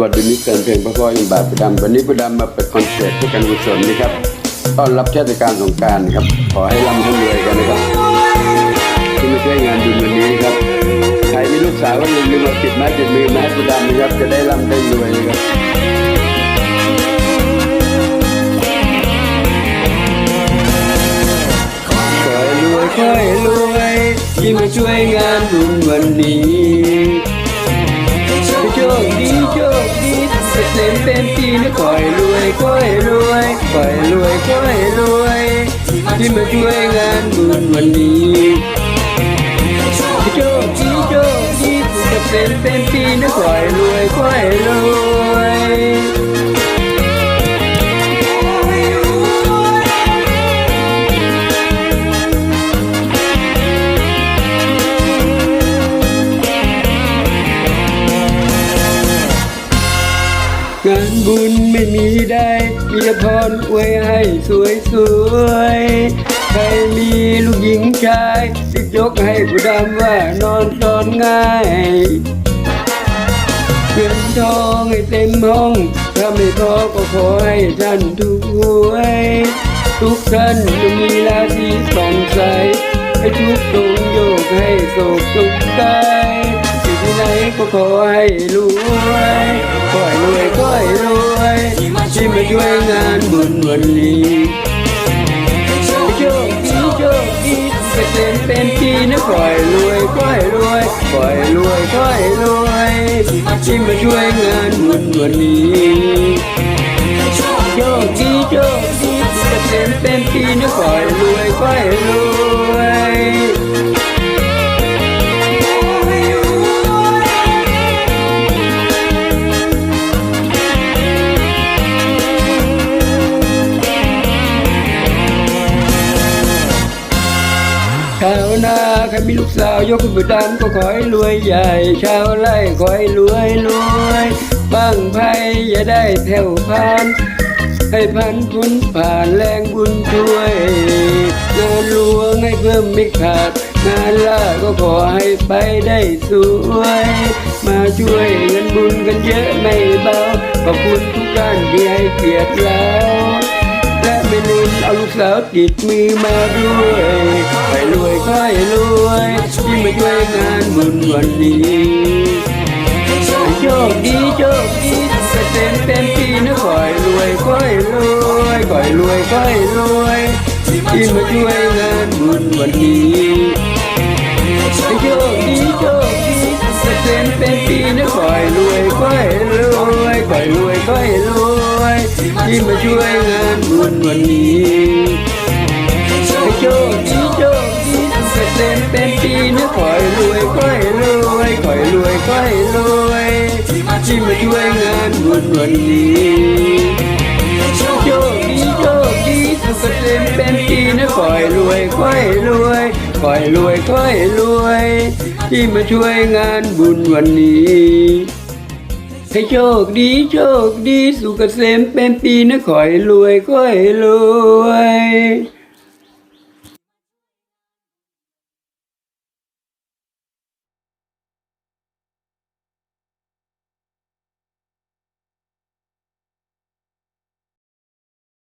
วัสดีมิตรแฟนเพลงพระพ่ออินบาทประดำวันนี้ประดำมาเปิดคอนเสิร์ตเพื่อการกุศลนะครับต้อนรับเทศกาลสงการครับ ขอให้ร่ำให้รวยกันนะครับ ที่มาช่วยงานบุญวันนี้ครับใครมีลูกสาวก็อย่าลืมมาติดไม้ติดมือมาให้ประดำนะครับจะได้ร่ำได้รวยนะครับขอให้รวยขอให้รวยที่มาช่วยงานบุญวันนี้ วยขอให้รวยขอให้รวย ที่มาช่วยงานบุญวันนี้โชคดีโชคดีจะเป็นเต็มทีนะขอให้รวยขอให้รวย งานบุญไม่มีได้มีแต่พรอวยให้สวยสวยใครมีลูกหญิงชายจะยกให้ผู้ดำว่านอนตอนง่ายเงินทองให้เต็มห้อง ถ้าไม่พอก็ขอให้ท่านถูกหวยทุกท่านจะมีราศีสองใสให้ทุกตรงโยกให้โศกตกใจอยู่ที่ ไหนก็ขอให้รวยขอให้รวยขอให้รวยที่มาช่วยงานบุญวันนี้โชคดีโชคดีเป็นเต็มเป็นปีนะขอให้รวยขอให้รวยขอให้รวยขอให้รวยที่มาช่วยงานบุญวันนี้โชคดีโชคดีจะเป็นเป็นปีนะขอให้รวยขอให้รวย ชาวนาใครมีลูกสาวยกขึ้นไปดำก็ขอให้รวยใหญ่ ชาวไร่ขอให้รวยรวยบ้างไพ่อย่าได้แผ่วพานให้พันพุนผ่านแรงบุญช่วยงานหลวงให้เพิ่มไม่ขาดงานล่าก็ขอให้ไปได้สวย มาช่วยเงินบุญกันเยอะไม่เบาขอบคุณทุกท่านที่ให้เกียรติเราและไม่ลืมเอาลูกสาวติดมือมาด้วย วยค่อยรวยที่มาช่วยงานบุญวันนี้โชคดีโชคดีจะเป็นเต็มปีนะขอยรวยค่อยรวยค่อยรวยค่อยรวยที่มาช่วยงานบุญวันนี้โชคดีโชคดีจะเป็นเป็นปีนะขอยรวยค่อยรวยค่อยรวยค่อยรวยที่มาช่วยงานบุญวันนี้ ที่มาช่วยงานบุญวันนี้โชคดีโชคดีสุขเต็มเป็นปีนะขอยรวยค่อยรวยค่อยรวยค่อยรวย ที่มาช่วยงานบุญวันนี้ให้โชคดีโชคดีสุขเกษมเป็นปีนะขอยรวยค่อยรวย